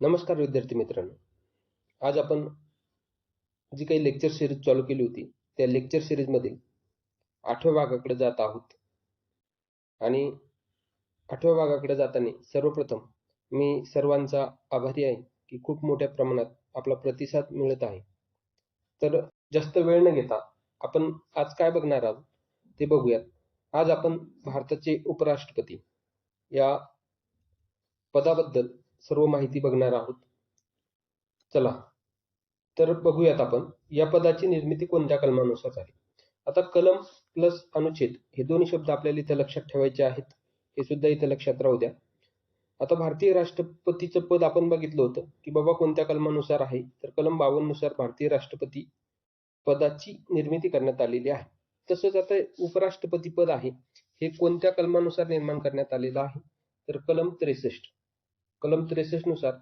नमस्कार विद्यार्थी मित्रांनो. आज आपण जी काही लेक्चर सिरीज चालू केली होती त्या लेक्चर सिरीजमधील आठव्या भागाकडे जात आहोत. आणि आठव्या भागाकडे जाताना सर्वप्रथम मी सर्वांचा आभारी आहे की खूप मोठ्या प्रमाणात आपला प्रतिसाद मिळत आहे. तर जास्त वेळ न घेता आपण आज काय बघणार आहोत ते बघूयात. आज आपण भारताचे उपराष्ट्रपती या पदाबद्दल सर्व माहिती बघणार आहोत. चला तर बघूयात आपण या पदाची निर्मिती कोणत्या कलमानुसार झाली? आता कलम प्लस अनुच्छेद हे दोन्ही शब्द आपल्याला इथे लक्षात ठेवायचे आहेत. हे सुद्धा इथे लक्षात राहू द्या. आता भारतीय राष्ट्रपतीचं पद आपण बघितलं होतं की बाबा कोणत्या कलमानुसार आहे? तर कलम बावन्ननुसार भारतीय राष्ट्रपती पदाची निर्मिती करण्यात आलेली आहे. तसंच आता उपराष्ट्रपती पद आहे. हे कोणत्या कलमानुसार निर्माण करण्यात आलेलं आहे? तर कलम त्रेसष्ट. कलम त्रेसष्टनुसार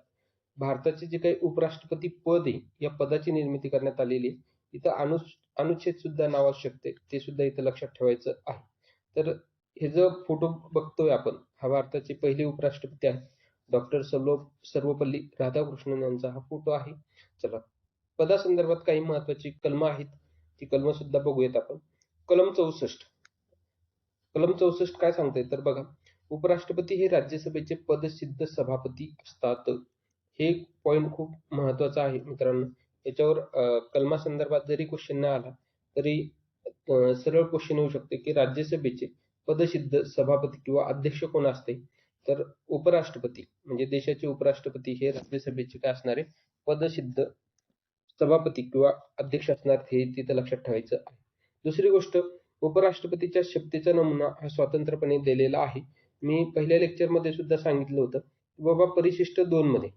भारताचे जे काही उपराष्ट्रपती पद आहे या पदाची निर्मिती करण्यात आलेली आहे इथं अनु अनुच्छेद सुद्धा नाव शकते ते सुद्धा इथं लक्षात ठेवायचं आहे. तर हे जो फोटो बघतोय आपण हा भारताचे पहिले उपराष्ट्रपती आहेत. डॉक्टर सर्व सर्वपल्ली राधाकृष्णन यांचा हा फोटो आहे. चला पदासंदर्भात काही महत्वाची कलम आहेत ती कलम सुद्धा बघूयात आपण. कलम चौसष्ट. कलम चौसष्ट काय सांगते तर बघा उपराष्ट्रपती हे राज्यसभेचे पदसिद्ध सभापती असतात. हे पॉइंट खूप महत्त्वाचा आहे मित्रांनो. याच्यावर कलमासंदर्भात जरी क्वेश्चन नाही आला तरी सरळ क्वेश्चन येऊ शकते की राज्यसभेचे पदसिद्ध सभापती किंवा अध्यक्ष कोण असते? तर उपराष्ट्रपती म्हणजे देशाचे उपराष्ट्रपती हे राज्यसभेचे काय असणारे? पदसिद्ध सभापती किंवा अध्यक्ष असणार हे तिथं लक्षात ठेवायचं आहे. दुसरी गोष्ट उपराष्ट्रपतीच्या शक्तीचा नमुना हा स्वतंत्रपणे दिलेला आहे. मी पहिल्या लेक्चरमध्ये सुद्धा सांगितलं होतं बाबा परिशिष्ट दोन मध्ये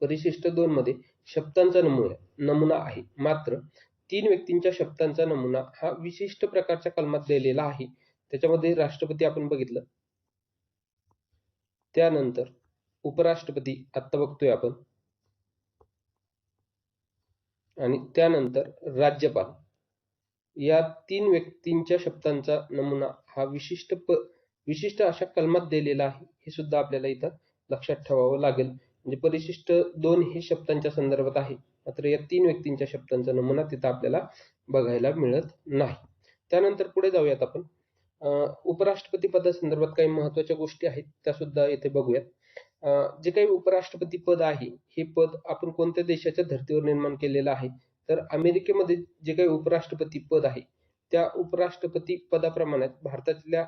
परिशिष्ट दोन मध्ये शब्दांचा नमुना नमुना आहे. मात्र तीन व्यक्तींच्या शब्दांचा नमुना हा विशिष्ट प्रकारच्या कलमात दिलेला आहे. त्याच्यामध्ये राष्ट्रपती आपण बघितलं. त्यानंतर उपराष्ट्रपती आत्ता बघतोय आपण. आणि त्यानंतर राज्यपाल. या तीन व्यक्तींच्या शब्दांचा नमुना हा विशिष्ट प विशिष्ट अशा कलमात दिलेला आहे. हे सुद्धा आपल्याला इथं लक्षात ठेवावं लागेल. म्हणजे परिशिष्ट दोन हे शब्दांच्या संदर्भात आहे. मात्र या तीन व्यक्तींच्या शब्दांचा नमुना तिथं आपल्याला बघायला मिळत नाही. त्यानंतर पुढे जाऊयात आपण. उपराष्ट्रपती पदासंदर्भात काही महत्त्वाच्या गोष्टी आहेत त्या सुद्धा येथे बघूयात. जे काही उपराष्ट्रपती पद आहे हे पद आपण कोणत्या देशाच्या धर्तीवर निर्माण केलेलं आहे? तर अमेरिकेमध्ये जे काही उपराष्ट्रपती पद आहे त्या उपराष्ट्रपती पदाप्रमाणे भारतातल्या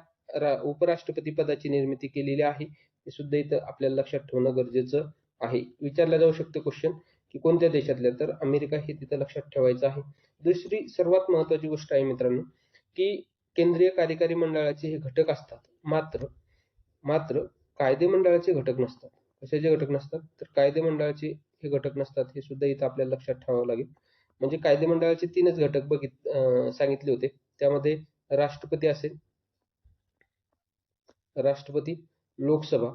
उपराष्ट्रपती पदाची निर्मिती केलेली आहे. हे सुद्धा इथं आपल्याला लक्षात ठेवणं गरजेचं आहे. विचारला जाऊ शकतो क्वेश्चन की कोणत्या देशातल्या? तर अमेरिका हे तिथं लक्षात ठेवायचं आहे. दुसरी सर्वात महत्वाची गोष्ट आहे मित्रांनो की केंद्रीय कार्यकारी मंडळाचे हे घटक असतात. मात्र मात्र कायदे मंडळाचे घटक नसतात. कशाचे घटक नसतात? तर कायदे मंडळाचे हे घटक नसतात हे सुद्धा इथं आपल्याला लक्षात ठेवावं लागेल. म्हणजे कायदे मंडळाचे तीनच घटक बघित सांगितले होते. त्यामध्ये राष्ट्रपती असेल राष्ट्रपती लोकसभा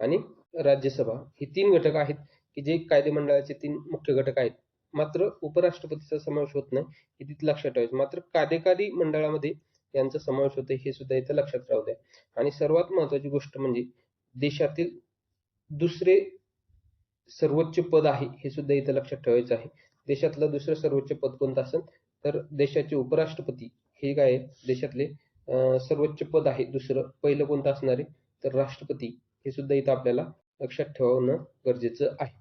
आणि राज्यसभा हे तीन घटक आहेत की जे कायदे मंडळाचे तीन मुख्य घटक आहेत. मात्र उपराष्ट्रपतीचा समावेश होत नाही हे तिथे लक्षात ठेवायचं. मात्र कार्यकारी मंडळामध्ये यांचा समावेश होतो हे सुद्धा इथे लक्षात राहू द्या. आणि सर्वात महत्वाची गोष्ट म्हणजे देशातील दुसरे सर्वोच्च पद आहे हे सुद्धा इथे लक्षात ठेवायचं आहे. देशातलं दुसरं सर्वोच्च पद कोणतं असेल? तर देशाचे उपराष्ट्रपती हे काय देशातले सर्वोच्च पद आहे दुसरं. पहिलं कोणतं असणार आहे? तर राष्ट्रपती. हे सुद्धा इथं आपल्याला लक्षात ठेवणं गरजेचं आहे.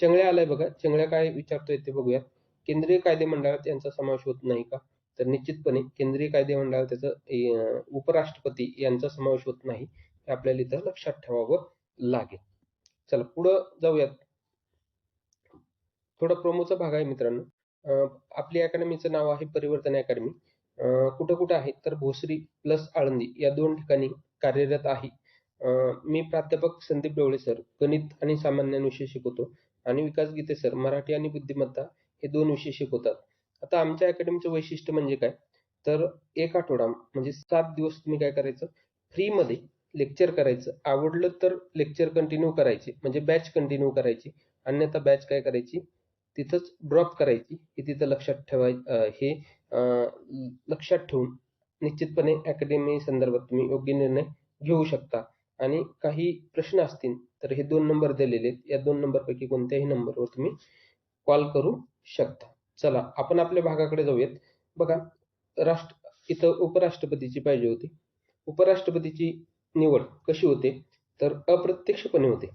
चंगळ्या आलाय बघा. चंगळ्या काय विचारतोय ते बघूयात केंद्रीय कायदे मंडळात यांचा समावेश होत नाही का? तर निश्चितपणे केंद्रीय कायदे मंडळात त्याचा उपराष्ट्रपती यांचा समावेश होत नाही. हे आपल्याला इथं लक्षात ठेवावं लागेल. चला पुढं जाऊयात. थोडा प्रोमोचा भाग आहे मित्रांनो. आपली अकॅडमीचं नाव आहे परिवर्तन अकॅडमी कुठं कुठं आहे तर भोसरी प्लस आळंदी या दोन ठिकाणी कार्यरत आहे. मी प्राध्यापक संदीप डोळे सर गणित आणि सामान्य विषय शिकवतो आणि विकास गीते सर मराठी आणि बुद्धिमत्ता हे दोन विषय शिकवतात. आता आमच्या अकॅडमीचं वैशिष्ट्य म्हणजे काय? तर एक आठवडा म्हणजे सात दिवस तुम्ही काय करायचं? फ्रीमध्ये लेक्चर करायचं. आवडलं तर लेक्चर कंटिन्यू करायचे म्हणजे बॅच कंटिन्यू करायची. अन्यथा बॅच काय करायची? तिथंच ड्रॉप करायची. हे तिथं लक्षात ठेवाय हे लक्षात ठेवून निश्चितपणे अकॅडमी संदर्भात तुम्ही योग्य निर्णय घेऊ शकता. आणि काही प्रश्न असतील तर हे दोन नंबर दिलेले आहेत. या दोन नंबरपैकी कोणत्याही नंबरवर तुम्ही कॉल करू शकता. चला आपण आपल्या भागाकडे जाऊयात. बघा राष्ट्र इथं उपराष्ट्रपतीची पाहिजे होती. उपराष्ट्रपतीची निवड कशी होते? तर अप्रत्यक्षपणे होते.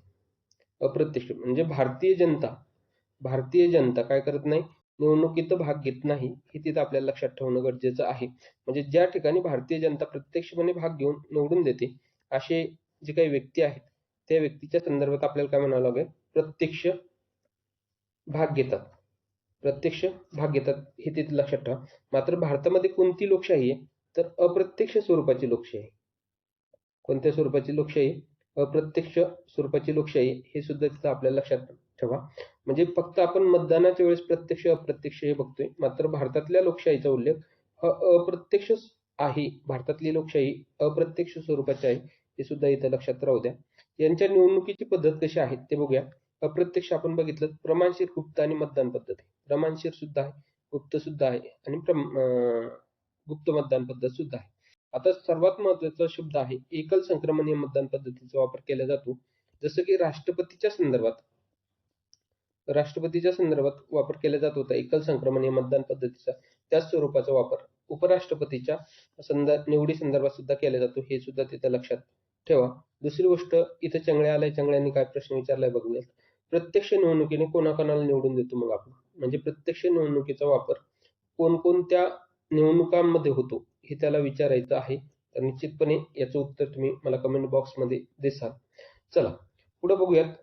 अप्रत्यक्ष म्हणजे भारतीय जनता. भारतीय जनता काय करत नाही? निवडणुकीत भाग घेत नाही हे तिथं आपल्याला लक्षात ठेवणं गरजेचं आहे. म्हणजे ज्या ठिकाणी भारतीय जनता प्रत्यक्षपणे भाग घेऊन निवडून देते असे जे काही व्यक्ती आहेत त्या व्यक्तीच्या संदर्भात आपल्याला काय म्हणावं लागेल? प्रत्यक्ष भाग घेतात. प्रत्यक्ष भाग घेतात हे तिथे लक्षात ठेवा. मात्र भारतामध्ये कोणती लोकशाही आहे? तर अप्रत्यक्ष स्वरूपाची लोकशाही आहे. कोणत्या स्वरूपाची लोकशाही? अप्रत्यक्ष स्वरूपाची लोकशाही हे सुद्धा तिथं आपल्याला लक्षात ठेवा. म्हणजे फक्त आपण मतदानाच्या वेळेस प्रत्यक्ष अप्रत्यक्ष हे बघतोय. मात्र भारतातल्या लोकशाहीचा उल्लेख हा अप्रत्यक्ष आहे. भारतातली लोकशाही अप्रत्यक्ष स्वरूपाची आहे हे सुद्धा इथं लक्षात राहू द्या. यांच्या निवडणुकीची पद्धत कशी आहे ते बघूया. अप्रत्यक्ष आपण बघितलं प्रमाणशीर गुप्त आणि मतदान पद्धत आहे. प्रमाणशीर सुद्धा आहे गुप्त सुद्धा आहे आणि प्रम- गुप्त मतदान पद्धत सुद्धा आहे. आता सर्वात महत्त्वाचा शब्द आहे एकल संक्रमणीय मतदान पद्धतीचा वापर केला जातो. जसं की राष्ट्रपतीच्या संदर्भात राष्ट्रपतीच्या संदर्भात वापर केला जात होता. एकल संक्रमण या मतदान पद्धतीचा त्याच स्वरूपाचा वापर उपराष्ट्रपतीच्या संदर्भ निवडी संदर्भात सुद्धा केला जातो. हे सुद्धा तिथं लक्षात ठेवा. दुसरी गोष्ट इथं चंगळ्या आलाय चंगळ्यांनी काय प्रश्न विचारलाय बघूयात. प्रत्यक्ष निवडणुकीने कोणाकोणाला निवडून देतो मग आपण? म्हणजे प्रत्यक्ष निवडणुकीचा वापर कोणकोणत्या निवडणुकांमध्ये होतो हे त्याला विचारायचं आहे. तर निश्चितपणे याचं उत्तर तुम्ही मला कमेंट बॉक्समध्ये देसाल. चला पुढे बघूयात.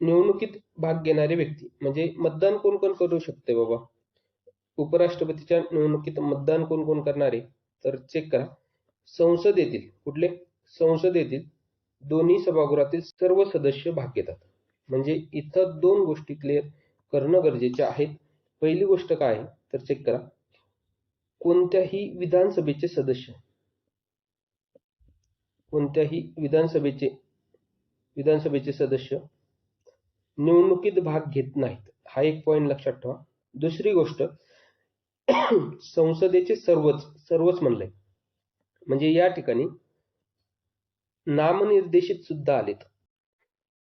निवडणुकीत भाग घेणारे व्यक्ती. म्हणजे मतदान कोण कोण करू शकते बाबा? उपराष्ट्रपतीच्या निवडणुकीत मतदान कोण कोण करणारे? तर चेक करा. संसदेतील कुठले? संसदेतील दोन्ही सभागृहातील सर्व सदस्य भाग घेतात. म्हणजे इथं दोन गोष्टी क्लिअर करणं गरजेचे आहेत पहिली गोष्ट काय आहे? तर चेक करा. कोणत्याही विधानसभेचे सदस्य. कोणत्याही विधानसभेचे विधानसभेचे सदस्य निवडणुकीत भाग घेत नाहीत. हा एक पॉईंट लक्षात ठेवा. दुसरी गोष्ट संसदेचे सर्वच सर्वच म्हणलंय म्हणजे या ठिकाणी नामनिर्देशित सुद्धा आलेत.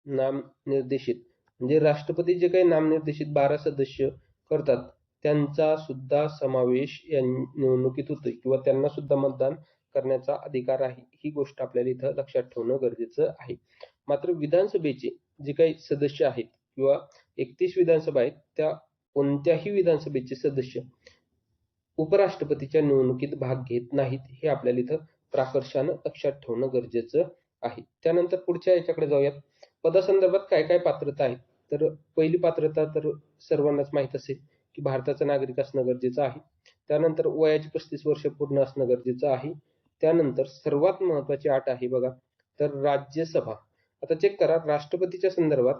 नामनिर्देशित म्हणजे राष्ट्रपती जे काही नामनिर्देशित बारा सदस्य करतात त्यांचा सुद्धा समावेश या निवडणुकीत होतोय किंवा त्यांना सुद्धा मतदान करण्याचा अधिकार आहे. ही गोष्ट आपल्याला इथं लक्षात ठेवणं गरजेचं आहे. मात्र विधानसभेचे जे काही सदस्य आहेत किंवा एकतीस विधानसभा आहेत त्या कोणत्याही विधानसभेचे सदस्य उपराष्ट्रपतीच्या निवडणुकीत भाग घेत नाहीत हे आपल्याला इथं प्राकर्षानं लक्षात ठेवणं गरजेचं आहे. त्यानंतर पुढच्या याच्याकडे जाऊयात. पदासंदर्भात काय काय पात्रता आहेत? तर पहिली पात्रता तर सर्वांनाच माहीत असेल की भारताचा नागरिक असणं गरजेचं आहे. त्यानंतर वयाची पस्तीस वर्ष पूर्ण असणं गरजेचं आहे. त्यानंतर सर्वात महत्वाची अट आहे बघा तर राज्यसभा. आता चेक करा. राष्ट्रपतीच्या संदर्भात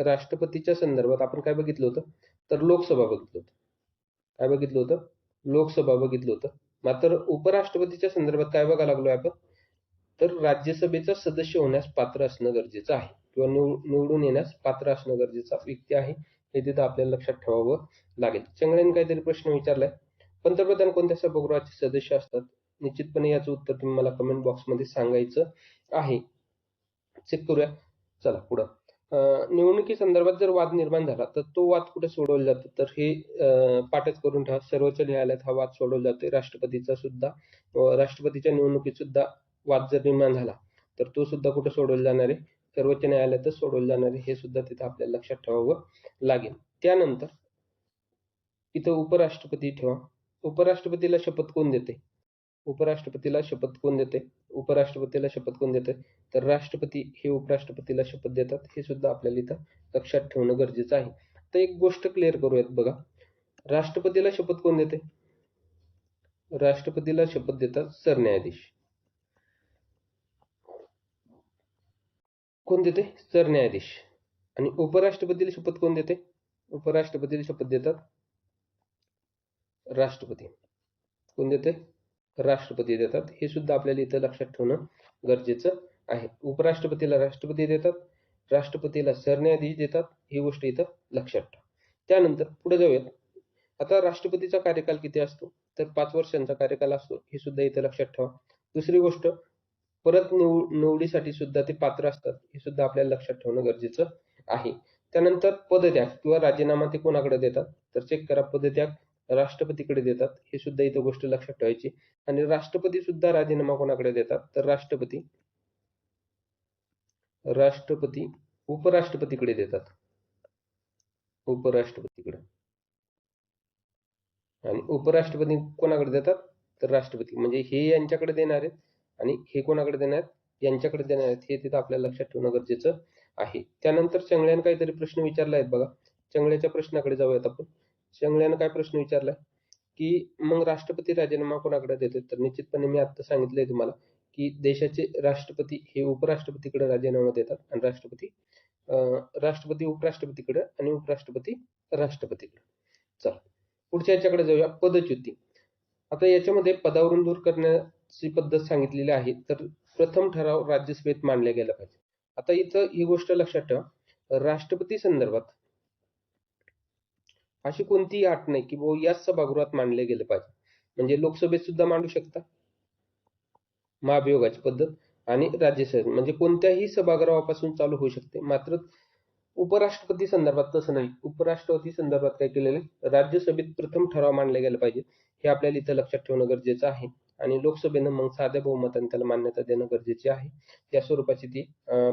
राष्ट्रपतीच्या संदर्भात आपण काय बघितलं होतं? तर लोकसभा बघितलं होतं. काय बघितलं होतं? लोकसभा बघितलं होतं. मात्र उपराष्ट्रपतीच्या संदर्भात काय बघायला लागलोय आपण? तर राज्यसभेचा सदस्य होण्यास पात्र असणं गरजेचं आहे. किंवा निव- निवडून येण्यास पात्र असणं गरजेचा व्यक्ती आहे. हे तिथं आपल्याला लक्षात ठेवावं लागेल. चंगळ्याने काहीतरी प्रश्न विचारलाय. पंतप्रधान कोणत्या सभागृहाचे सदस्य असतात? निश्चितपणे याचं उत्तर तुम्ही मला कमेंट बॉक्समध्ये सांगायचं आहे. चेक करूया. चला पुढं. अं, निवडणुकी संदर्भात जर वाद निर्माण झाला तर तो वाद कुठे सोडवला जातो? तर हे अं, पाठच करून ठेवा. सर्वोच्च न्यायालयात हा वाद सोडवला जातो. राष्ट्रपतीचा सुद्धा राष्ट्रपतीच्या निवडणुकीत सुद्धा वाद जर निर्माण झाला तर तो सुद्धा कुठे सोडवला जाणार आहे? सर्वोच्च न्यायालयातच सोडवलं जाणार आहे हे सुद्धा तिथं आपल्याला लक्षात ठेवावं लागेल. त्यानंतर इथं उपराष्ट्रपती ठेवा. उपराष्ट्रपतीला शपथ कोण देते? उपराष्ट्रपतीला शपथ कोण देते? उपराष्ट्रपतीला शपथ कोण देते? तर राष्ट्रपती हे उपराष्ट्रपतीला शपथ देतात. हे सुद्धा आपल्याला इथं लक्षात ठेवणं गरजेचं आहे. तर एक गोष्ट क्लिअर करूयात बघा. राष्ट्रपतीला शपथ कोण देते? राष्ट्रपतीला शपथ देतात सरन्यायाधीश. कोण देते? सरन्यायाधीश. आणि उपराष्ट्रपतीला शपथ कोण देते? उपराष्ट्रपतीला शपथ देतात राष्ट्रपती. कोण देते? राष्ट्रपती देतात. हे सुद्धा आपल्याला इथं लक्षात ठेवणं गरजेचं आहे. उपराष्ट्रपतीला राष्ट्रपती देतात राष्ट्रपतीला सरन्यायाधीश देतात ही गोष्ट इथं लक्षात ठेवा. त्यानंतर पुढे जाऊयात. आता राष्ट्रपतीचा कार्यकाल किती असतो? तर पाच वर्षांचा कार्यकाल असतो. हे सुद्धा इथं लक्षात ठेवा. दुसरी गोष्ट परत निव निवडीसाठी सुद्धा ते पात्र असतात. हे सुद्धा आपल्याला लक्षात ठेवणं गरजेचं आहे. त्यानंतर पदत्याग किंवा राजीनामा ते कोणाकडे देतात? तर चेक करा पदत्याग राष्ट्रपतीकडे देतात. हे सुद्धा इथं गोष्ट लक्षात ठेवायची. आणि राष्ट्रपती सुद्धा राजीनामा कोणाकडे देतात? तर राष्ट्रपती राष्ट्रपती उपराष्ट्रपतीकडे देतात. उपराष्ट्रपतीकडे. आणि उपराष्ट्रपती कोणाकडे देतात? तर राष्ट्रपती. म्हणजे हे यांच्याकडे देणार आहेत आणि हे कोणाकडे देणार आहेत? यांच्याकडे देणार आहेत. हे तिथं आपल्याला लक्षात ठेवणं गरजेचं आहे. त्यानंतर चंगळ्यानं काहीतरी प्रश्न विचारला आहेत बघा. चंगळ्याच्या प्रश्नाकडे जाऊयात आपण. शंगल्यानं काय प्रश्न विचारलाय की मग राष्ट्रपती राजीनामा कोणाकडे देतो तर निश्चितपणे मी आता सांगितलंय तुम्हाला की देशाचे राष्ट्रपती हे उपराष्ट्रपतीकडे राजीनामा देतात आणि राष्ट्रपती राष्ट्रपती उपराष्ट्रपतीकडे आणि उपराष्ट्रपती राष्ट्रपतीकडे. चला पुढच्या याच्याकडे जाऊया. पदच्युती. आता याच्यामध्ये पदावरून दूर करण्याची पद्धत सांगितलेली आहे तर प्रथम ठराव राज्यसभेत मांडला गेला पाहिजे आता इथं ही गोष्ट लक्षात ठेवा. राष्ट्रपती संदर्भात अशी कोणतीही अट नाही की भाऊ याच सभागृहात मांडले गेले पाहिजे. म्हणजे लोकसभेत सुद्धा मांडू शकता. महाभियोगाची पद्धत आणि राज्यसभेत म्हणजे कोणत्याही सभागृहापासून चालू होऊ शकते. मात्र उपराष्ट्रपती संदर्भात तसं नाही. उपराष्ट्रपती संदर्भात काय केलेलं आहे? राज्यसभेत प्रथम ठराव मांडले गेले पाहिजे. हे आपल्याला इथं लक्षात ठेवणं गरजेचं आहे. आणि लोकसभेनं मग साध्या बहुमताने त्याला मान्यता देणं गरजेचे आहे. त्या स्वरूपाची ती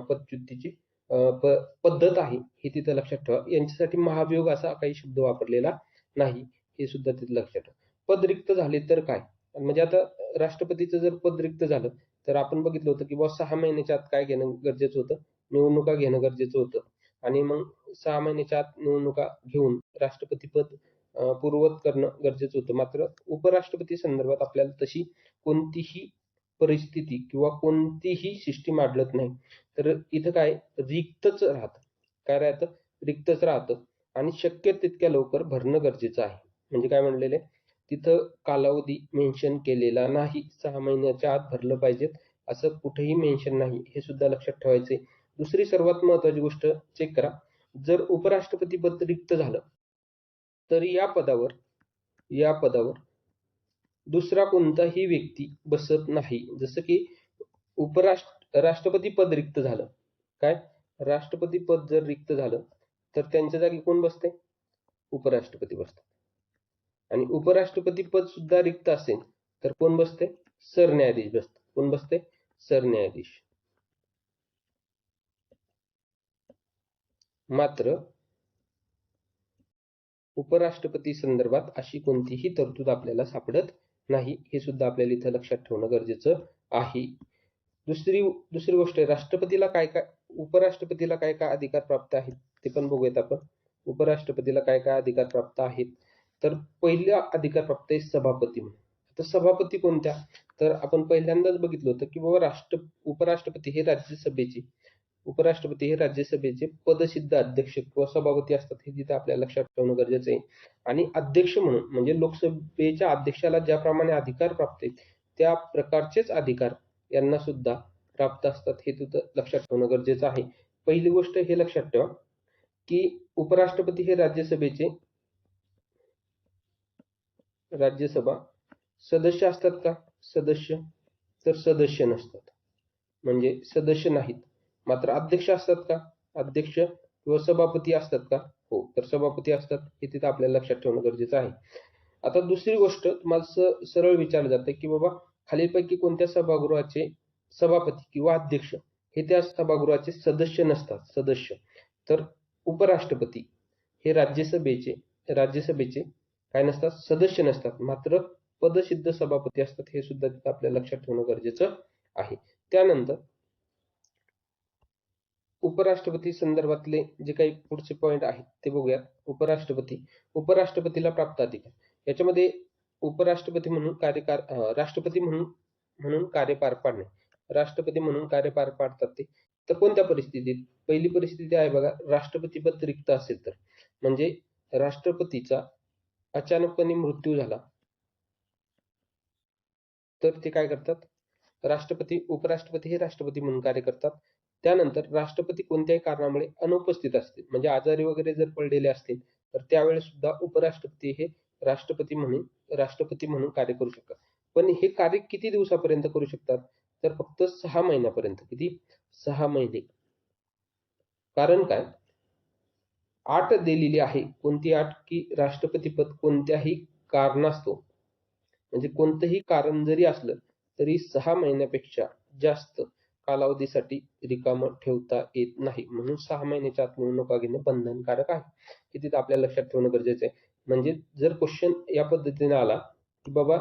पदच्युतीची पद्धत आहे हे तिथं लक्षात ठेवा. यांच्यासाठी महाभियोग असा काही शब्द वापरलेला नाही हे सुद्धा तिथं लक्षात ठेवा. पद रिक्त झाले तर काय? म्हणजे आता राष्ट्रपतीचं जर पद रिक्त झालं तर आपण बघितलं होतं की बुवा सहा महिन्याच्या आत काय घेणं गरजेचं होतं? निवडणुका घेणं गरजेचं होतं. आणि मग सहा महिन्याच्या आत निवडणुका घेऊन राष्ट्रपती पद पूर्ववत करणं गरजेचं होतं. मात्र उपराष्ट्रपती संदर्भात आपल्याला तशी कोणतीही परिस्थिती किंवा कोणतीही सिस्टीम आढळत नाही. तर इथं काय? रिक्तच राहतं. काय राहतं? रिक्तच राहतं. आणि शक्य तितक्या लवकर भरणं गरजेचं आहे. म्हणजे काय म्हणलेले? तिथं कालावधी मेन्शन केलेला नाही. सहा महिन्याच्या आत भरलं पाहिजेत. असं कुठेही मेन्शन नाही. हे सुद्धा लक्षात ठेवायचे दुसरी सर्वात महत्वाची गोष्ट चेक करा. जर उपराष्ट्रपती पद रिक्त झालं तर या पदावर या पदावर दुसरा कोणताही व्यक्ती बसत नाही. जसं की उपराष्ट्र राष्ट्रपती पद रिक्त झालं. काय? राष्ट्रपती पद जर रिक्त झालं तर त्यांच्या जागी कोण बसते? उपराष्ट्रपती बसतात. आणि उपराष्ट्रपती पद सुद्धा रिक्त असेल तर कोण बसते? सरन्यायाधीश बसतात. कोण बसते? सरन्यायाधीश. मात्र उपराष्ट्रपती संदर्भात अशी कोणतीही तरतूद आपल्याला सापडत नाही हे सुद्धा आपल्याला इथं लक्षात ठेवणं गरजेचं आहे. दुसरी दुसरी गोष्ट आहे राष्ट्रपतीला काय काय उपराष्ट्रपतीला काय काय अधिकार प्राप्त आहेत ते पण बघूयात आपण. उपराष्ट्रपतीला काय काय अधिकार प्राप्त आहेत? तर पहिला अधिकार प्राप्त आहे सभापती म्हणून. तर सभापती कोणत्या? तर आपण पहिल्यांदाच बघितलं होतं की बाबा राष्ट्र उपराष्ट्रपती हे राज्यसभेचे उपराष्ट्रपती हे राज्यसभेचे पदसिद्ध अध्यक्ष किंवा सभापती असतात हे तिथे आपल्या लक्षात ठेवणं गरजेचं आहे. आणि अध्यक्ष म्हणून म्हणजे लोकसभेच्या अध्यक्षाला ज्याप्रमाणे अधिकार प्राप्त आहेत त्या प्रकारचेच अधिकार यांना सुद्धा प्राप्त असतात हे तिथं लक्षात ठेवणं गरजेचं आहे. पहिली गोष्ट हे लक्षात ठेवा की उपराष्ट्रपती हे राज्यसभेचे राज्यसभा सदस्य असतात का? सदस्य. तर सदस्य नसतात. म्हणजे सदस्य नाहीत. मात्र अध्यक्ष असतात का? अध्यक्ष किंवा सभापती असतात का? हो तर सभापती असतात हे तिथं आपल्याला लक्षात ठेवणं गरजेचं आहे. आता दुसरी गोष्ट तुम्हाला सरळ विचारलं जातं की बाबा खालीलपैकी कोणत्या सभागृहाचे सभापती किंवा अध्यक्ष हे त्या सभागृहाचे सदस्य नसतात? सदस्य. तर उपराष्ट्रपती हे राज्यसभेचे राज्यसभेचे काय नसतात? सदस्य नसतात. मात्र पदसिद्ध सभापती असतात हे सुद्धा तिथं आपल्याला लक्षात ठेवणं गरजेचं आहे. त्यानंतर उपराष्ट्रपती संदर्भातले जे काही पुढचे पॉईंट आहेत ते बघूयात. उपराष्ट्रपती उपराष्ट्रपतीला प्राप्त अधिकार. याच्यामध्ये उपराष्ट्रपती म्हणून कार्यकार राष्ट्रपती म्हणून म्हणून कार्य पार पाडणे. राष्ट्रपती म्हणून कार्य पार पाडतात ते. तर कोणत्या परिस्थितीत? पहिली परिस्थिती आहे बघा राष्ट्रपती पद रिक्त असेल तर. म्हणजे राष्ट्रपतीचा अचानकपणे मृत्यू झाला. तर ते काय करतात? राष्ट्रपती उपराष्ट्रपती हे राष्ट्रपती म्हणून कार्य करतात. त्यानंतर राष्ट्रपती कोणत्याही कारणामुळे अनुपस्थित असतील म्हणजे आजारी वगैरे जर पडलेले असतील तर त्यावेळेस सुद्धा उपराष्ट्रपती हे राष्ट्रपती म्हणून राष्ट्रपती म्हणून कार्य करू शकतात. पण हे कार्य किती दिवसापर्यंत करू शकतात? तर फक्त सहा महिन्यापर्यंत. किती? सहा महिने. कारण काय? आठ दिलेली आहे. कोणती आठ की राष्ट्रपती पद कोणत्याही कारणास्तव म्हणजे कोणतंही कारण जरी असलं तरी सहा महिन्यापेक्षा जास्त कालावधीसाठी रिकामं ठेवता येत नाही. म्हणून सहा महिन्याच्या आत निवडणुका घेणे बंधनकारक आहे. हे तिथं आपल्या लक्षात ठेवणं गरजेचं आहे. म्हणजे जर क्वेश्चन या पद्धतीने आला की बाबा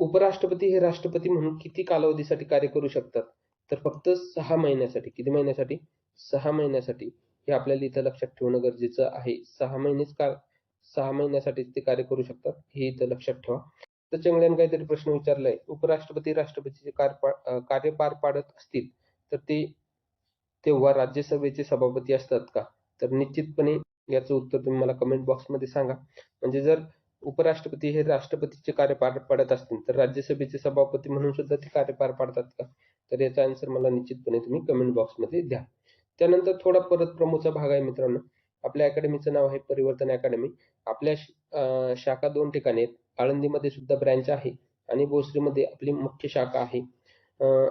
उपराष्ट्रपती हे राष्ट्रपती म्हणून किती कालावधीसाठी कार्य करू शकतात? तर फक्त सहा महिन्यासाठी. किती महिन्यासाठी? सहा महिन्यासाठी. हे आपल्याला इथं लक्षात ठेवणं गरजेचं आहे. सहा महिनेच का सहा महिन्यासाठीच ते कार्य करू शकतात हे इथं लक्षात ठेवा. तर काहीतरी प्रश्न विचारलाय. उपराष्ट्रपती राष्ट्रपतीचे कार्य कार्य पार पाडत असतील तर ते तेव्हा राज्यसभेचे सभापती असतात का? तर निश्चितपणे याचं उत्तर तुम्ही मला कमेंट बॉक्समध्ये सांगा. म्हणजे जर उपराष्ट्रपती हे राष्ट्रपतीचे कार्य पार पाडत असतील तर राज्यसभेचे सभापती म्हणून सुद्धा ते कार्य पार पाडतात का? तर याचा आन्सर मला निश्चितपणे तुम्ही कमेंट बॉक्समध्ये द्या. त्यानंतर थोडा परत प्रमोचा भाग आहे मित्रांनो. आपल्या अकॅडमीचं नाव आहे परिवर्तन अकॅडमी आपल्या शाखा दोन ठिकाणी आहेत. आळंदीमध्ये सुद्धा ब्रँच आहे आणि भोसरीमध्ये आपली मुख्य शाखा आहे.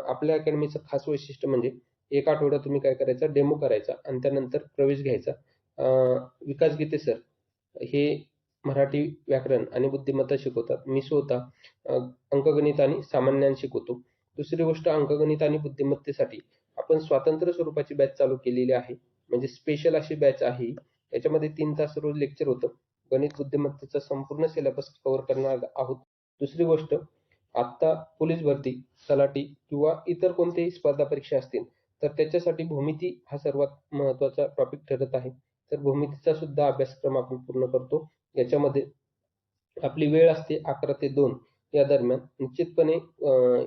आपल्या अकॅडमीचं खास वैशिष्ट्य म्हणजे एक आठवडा तुम्ही काय करायचा? डेमो करायचा आणि त्यानंतर प्रवेश घ्यायचा. विकास गीते सर हे मराठी व्याकरण आणि बुद्धिमत्ता शिकवतात. मी स्वतः अंकगणित आणि सामान्यान शिकवतो. दुसरी गोष्ट अंकगणित आणि बुद्धिमत्तेसाठी आपण स्वातंत्र्य स्वरूपाची बॅच चालू केलेली आहे. म्हणजे स्पेशल अशी बॅच आहे. याच्यामध्ये तीन तास रोज लेक्चर होतं. गणित बुद्धिमत्तेचा संपूर्ण सिलेबस कव्हर करणार आहोत. दुसरी गोष्ट आत्ता पोलीस भरती तलाठी किंवा इतर कोणत्याही स्पर्धा परीक्षा असतील तर त्याच्यासाठी भूमिती हा सर्वात महत्त्वाचा टॉपिक ठरत आहे. तर भूमितीचा सुद्धा अभ्यासक्रम आपण पूर्ण करतो. याच्यामध्ये आपली वेळ असते अकरा ते दोन. या दरम्यान निश्चितपणे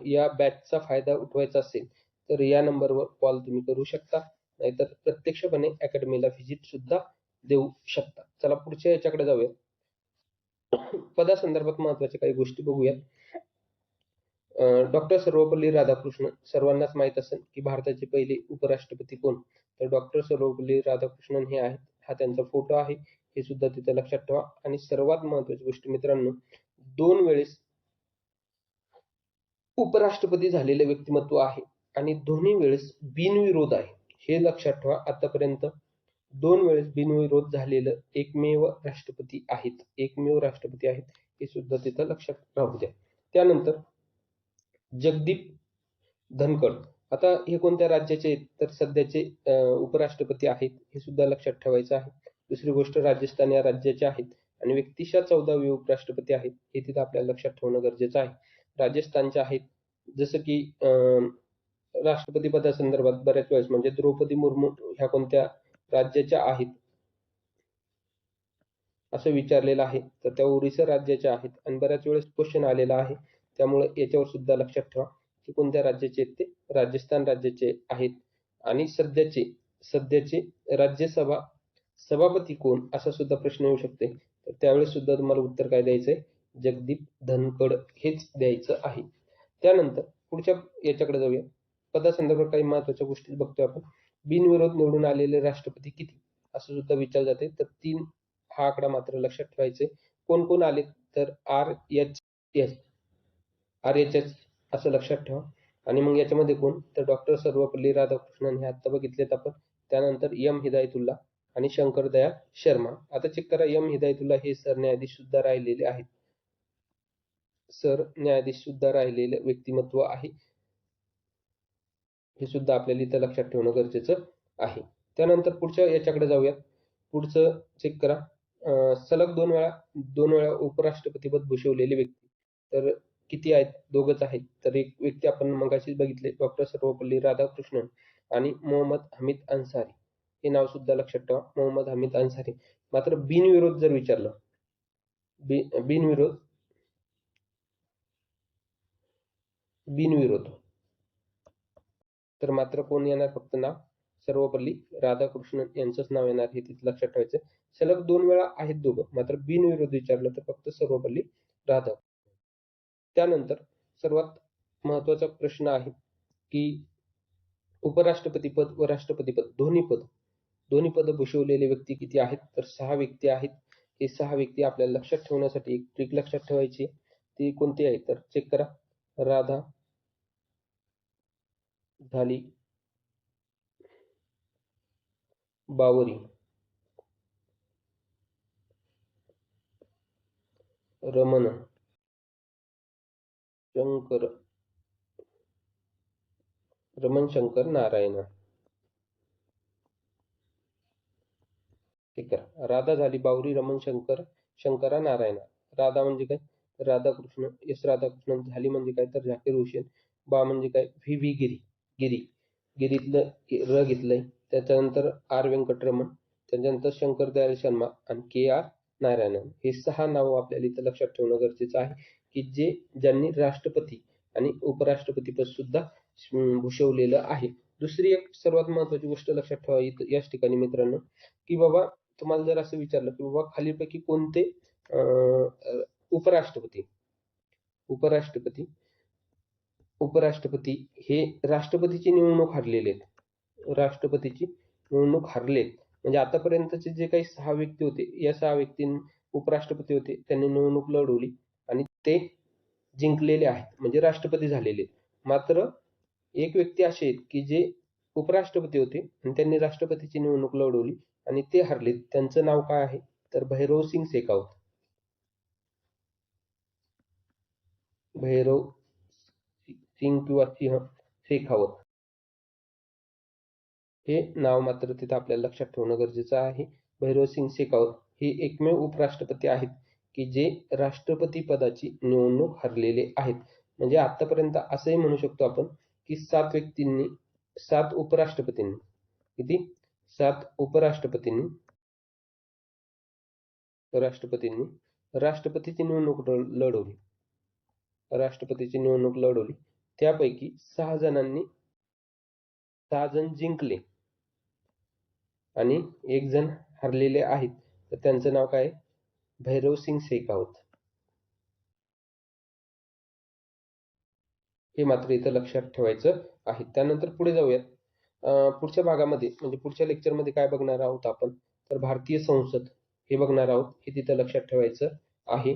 या बॅचचा फायदा उठवायचा असेल तर या नंबरवर कॉल तुम्ही करू शकता. नाहीतर प्रत्यक्षपणे अकॅडमीला व्हिजिट सुद्धा देऊ शकता. चला पुढच्या याच्याकडे जाऊया पदासंदर्भात महत्त्वाच्या काही गोष्टी बघूयात. डॉक्टर सर्वपल्ली राधाकृष्ण सर्वांनाच माहीत असेल की भारताचे पहिले उपराष्ट्रपती कोण? तर डॉक्टर सर्वपल्ली राधाकृष्णन हे आहेत. हा त्यांचा फोटो आहे. हे सुद्धा तिथे लक्षात ठेवा. आणि सर्वात महत्वाची गोष्ट मित्रांनो दोन वेळेस उपराष्ट्रपती झालेले व्यक्तिमत्व आहे. आणि दोन्ही वेळेस बिनविरोध आहे. हे लक्षात ठेवा. आतापर्यंत दोन वेळेस बिनविरोध झालेलं एकमेव राष्ट्रपती आहेत. एकमेव राष्ट्रपती आहेत हे सुद्धा तिथं लक्षात राहू द्या. त्यानंतर जगदीप धनकड आता हे कोणत्या राज्याचे आहेत? तर सध्याचे उपराष्ट्रपती आहेत हे सुद्धा लक्षात ठेवायचं आहे. दुसरी गोष्ट राजस्थान या राज्याचे आहेत आणि व्यक्तिशा चौदावे उपराष्ट्रपती आहेत हे तिथं आपल्याला लक्षात ठेवणं गरजेचं आहे. राजस्थानचे आहेत जसं की राष्ट्रपती पदासंदर्भात बऱ्याच वेळेस म्हणजे द्रौपदी मुर्मू ह्या कोणत्या राज्याच्या आहेत. असं विचारलेलं आहे. तर त्या ओरिसा राज्याच्या आहेत. आणि बऱ्याच वेळेस क्वेश्चन आलेला आहे. त्यामुळे याच्यावर सुद्धा लक्षात ठेवा की कोणत्या राज्याचे ते? राजस्थान राज्याचे आहेत. आणि सध्याचे सध्याचे राज्यसभा सभापती कोण? असा सुद्धा प्रश्न येऊ शकते. तर त्यावेळेस सुद्धा तुम्हाला उत्तर काय द्यायचंय? जगदीप धनकड हेच द्यायचं आहे. त्यानंतर पुढच्या याच्याकडे जाऊया. पदासंदर्भात काही महत्त्वाच्या गोष्टी बघतोय आपण. बिनविरोध निवडून आलेले राष्ट्रपती किती? असं सुद्धा विचार जाते. तर तीन हा आकडा मात्र लक्षात ठेवायचे. कोण कोण आले? तर R H S. R H S असं लक्षात ठेवा. आणि मग याच्यामध्ये कोण? तर डॉक्टर सर्वपल्ली राधाकृष्णन हे आता बघितलेत आपण. त्यानंतर एम हिदायतुल्ला आणि शंकर दयाळ शर्मा. आता चेक करा एम हिदायतुल्ला हे सरन्यायाधीश सुद्धा राहिलेले आहेत. सर न्यायाधीश सुद्धा राहिलेले व्यक्तिमत्व आहे. हे सुद्धा आपल्याला इथं लक्षात ठेवणं गरजेचं आहे. त्यानंतर पुढच्या याच्याकडे जाऊयात. पुढचं चेक करा. सलग दोन वेळा दोन वेळा उपराष्ट्रपतीपद भूषवलेली व्यक्ती. तर किती आहेत? दोघच आहेत. तर एक व्यक्ती आपण मगाशीच बघितले डॉक्टर सर्वपल्ली राधाकृष्णन आणि मोहम्मद हमीद अन्सारी. हे नाव सुद्धा लक्षात ठेवा. मोहम्मद हमीद अन्सारी. मात्र बिनविरोध जर विचारलं बिनविरोध बिनविरोध. तर मात्र कोण येणार फक्त नाव? सर्वपल्ली राधाकृष्णन यांचंच नाव येणार हे तिथे लक्षात ठेवायचं सलग दोन वेळा आहेत दोघं. मात्र बिनविरोध विचारलं तर फक्त सर्वपल्ली राधा. त्यानंतर सर्वात महत्त्वाचा प्रश्न आहे की उपराष्ट्रपती पद व राष्ट्रपती पद दोन्ही पद दोन्ही पद भूषवलेले व्यक्ती किती आहेत? तर सहा व्यक्ती आहेत. हे सहा व्यक्ती आपल्याला लक्षात ठेवण्यासाठी एक ट्रिक लक्षात ठेवायची ती कोणती आहे? तर चेक करा. राधा झाली बावरी, रमण, शंकर रमण शंकर नारायण. ठीक आहे राधा झाली, बावरी, रमण शंकर, शंकरा नारायण. राधा म्हणजे काय? राधाकृष्ण. एस राधाकृष्ण. झाली म्हणजे काय? तर झाकीर हुसेन. बा म्हणजे काय? व्ही व्ही गिरी. गिरी गिरीतलं र घेतलंय. त्याच्यानंतर आर व्यंकटरमण त्याच्यानंतर शंकर दयाल शर्मा आणि के आर नारायणन. हे सहा नावं आपल्याला इथं लक्षात ठेवणं गरजेचं आहे की जे ज्यांनी राष्ट्रपती आणि उपराष्ट्रपती पद सुद्धा भूषवलेलं आहे. दुसरी एक सर्वात महत्वाची गोष्ट लक्षात ठेवा इथं याच ठिकाणी मित्रांनो की बाबा तुम्हाला जर असं विचारलं की बाबा खालीलपैकी कोणते अं, उपराष्ट्रपती? उपराष्ट्रपती उपराष्ट्रपती हे राष्ट्रपतीची निवडणूक हरलेले आहेत. राष्ट्रपतीची निवडणूक हरलेत. म्हणजे आतापर्यंतचे जे काही सहा व्यक्ती होते या सहा व्यक्ती उपराष्ट्रपती होते त्यांनी निवडणूक लढवली आणि ते जिंकलेले आहेत. म्हणजे राष्ट्रपती झालेले आहेत. मात्र एक व्यक्ती असे आहेत की जे उपराष्ट्रपती होते आणि त्यांनी राष्ट्रपतीची निवडणूक लढवली आणि ते हरले त्यांचं नाव काय आहे? तर भैरव सिंग शेखावत. भैरव सिंग किंवा सिंह शेखावत. हे नाव मात्र तिथं आपल्याला लक्षात ठेवणं गरजेचं आहे. भैरव सिंग शेखावत हे एकमेव उपराष्ट्रपती आहेत की जे राष्ट्रपती पदाची निवडणूक हरलेले आहेत. म्हणजे आतापर्यंत असंही म्हणू शकतो आपण की सात व्यक्तींनी सात उपराष्ट्रपतींनी किती? सात उपराष्ट्रपतींनी राष्ट्रपतींनी राष्ट्रपतीची निवडणूक लढवली. राष्ट्रपतीची निवडणूक लढवली. त्यापैकी सहा जणांनी सहा जण जिंकले. आणि एक जण हरलेले आहेत. तर त्यांचं नाव काय? भैरव सिंग शेखावत. हे मात्र इथं लक्षात ठेवायचं आहे. त्यानंतर पुढे जाऊयात. पुढच्या भागामध्ये म्हणजे पुढच्या लेक्चरमध्ये काय बघणार आहोत आपण? तर भारतीय संसद हे बघणार आहोत. हे तिथं लक्षात ठेवायचं आहे.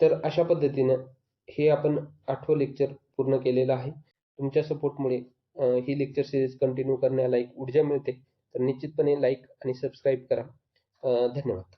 तर अशा पद्धतीनं हे आपण आठवं लेक्चर पूर्ण केलेलं आहे. तुमच्या सपोर्टमुळे ही लेक्चर सिरीज कंटिन्यू करण्याला एक ऊर्जा मिळते. तर निश्चितपणे लाईक आणि सबस्क्राईब करा. धन्यवाद.